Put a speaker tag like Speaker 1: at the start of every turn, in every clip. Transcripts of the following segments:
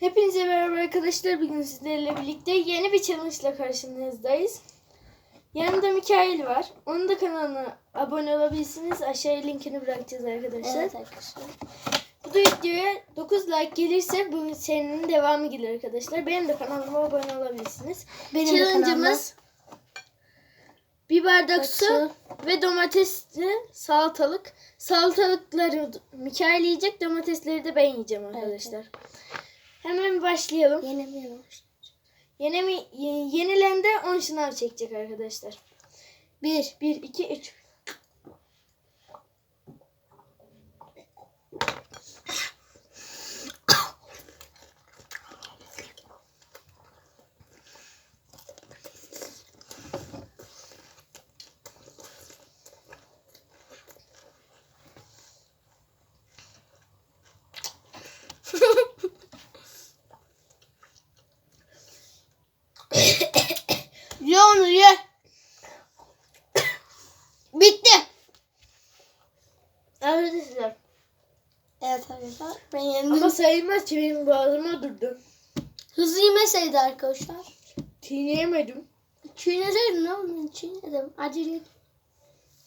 Speaker 1: Hepinize merhaba arkadaşlar. Bugün sizlerle birlikte yeni bir challenge ile karşınızdayız. Yanımda Mikail var. Onun da kanalına abone olabilirsiniz. Aşağıya linkini bırakacağız arkadaşlar.
Speaker 2: Evet arkadaşlar.
Speaker 1: Bu da videoya 9 like gelirse bu serinin devamı gelir arkadaşlar. Benim de kanalıma abone olabilirsiniz.
Speaker 2: Benim
Speaker 1: Challenge'ımız bir bardak su
Speaker 2: Su.
Speaker 1: ve domatesli salatalık. Salatalıkları Mikail yiyecek, domatesleri de ben yiyeceğim arkadaşlar. Hemen başlayalım.
Speaker 2: Yenemiyorum.
Speaker 1: Yenemi, ye- yenilen de 10 şınav çekecek arkadaşlar.
Speaker 2: 1.
Speaker 1: 1, 2, 3.
Speaker 2: Ye onu ye. Bitti.
Speaker 1: Arkadaşlar.
Speaker 2: Evet arkadaşlar. Ben yendim.
Speaker 1: Ama sayılmaz ki benim boğazıma durdu.
Speaker 2: Hızlı yemeseydi arkadaşlar.
Speaker 1: Çiğneyemedim.
Speaker 2: Çiğneseydin oğlum. Çiğnedim. Acele.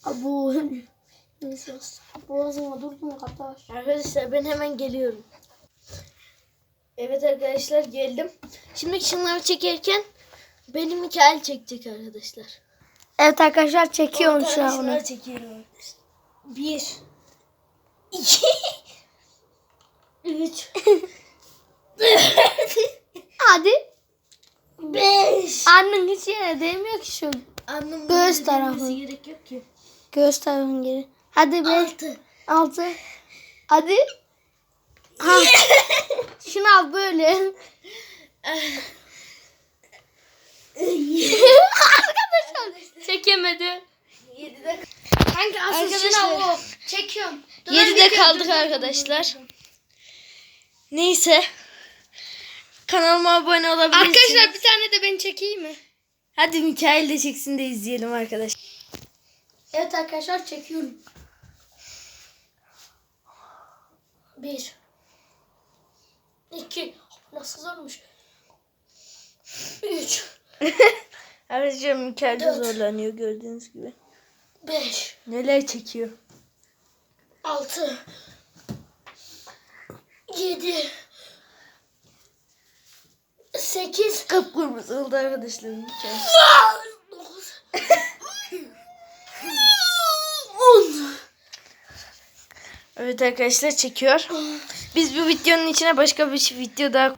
Speaker 2: Abu. Neyse. Boğazıma durdu mu arkadaş?
Speaker 1: Arkadaşlar ben hemen geliyorum. Evet arkadaşlar geldim. Şimdi şınavı çekerken benim Mikael çekecek arkadaşlar.
Speaker 2: Evet arkadaşlar çekiyorum şu an onu.
Speaker 1: şınav çekiyorum arkadaşlar. Bir. iki, Üç.
Speaker 2: Hadi.
Speaker 1: Beş.
Speaker 2: Annen hiç yere değmiyor ki şu
Speaker 1: Annem
Speaker 2: Göğüs
Speaker 1: bunu
Speaker 2: tarafı.
Speaker 1: gerek yok ki.
Speaker 2: göğüs tarafın geri. Hadi be.
Speaker 1: Altı.
Speaker 2: Altı. Hadi. Ha. Şunu al böyle. Arkadaşlar çekemedi.
Speaker 1: Yedide,
Speaker 2: Hangi asıl
Speaker 1: Arkadaşlar.
Speaker 2: o? Çekiyorum.
Speaker 1: yedide kaldık arkadaşlar. Neyse. Kanalıma abone olabilirsiniz.
Speaker 2: Arkadaşlar bir tane de ben çekeyim mi?
Speaker 1: Hadi Mikael de çeksin de izleyelim arkadaşlar.
Speaker 2: Evet arkadaşlar çekiyorum. Bir. İki. Nasıl zormuş?
Speaker 1: Arkadaşlar Mikael de
Speaker 2: Dört.
Speaker 1: zorlanıyor gördüğünüz gibi.
Speaker 2: Beş.
Speaker 1: Neler çekiyor.
Speaker 2: Altı. Yedi. Sekiz.
Speaker 1: Kıpkırmızı oldu arkadaşlar.
Speaker 2: Dokuz. On.
Speaker 1: Evet arkadaşlar çekiyor. Biz bu videonun içine başka bir video daha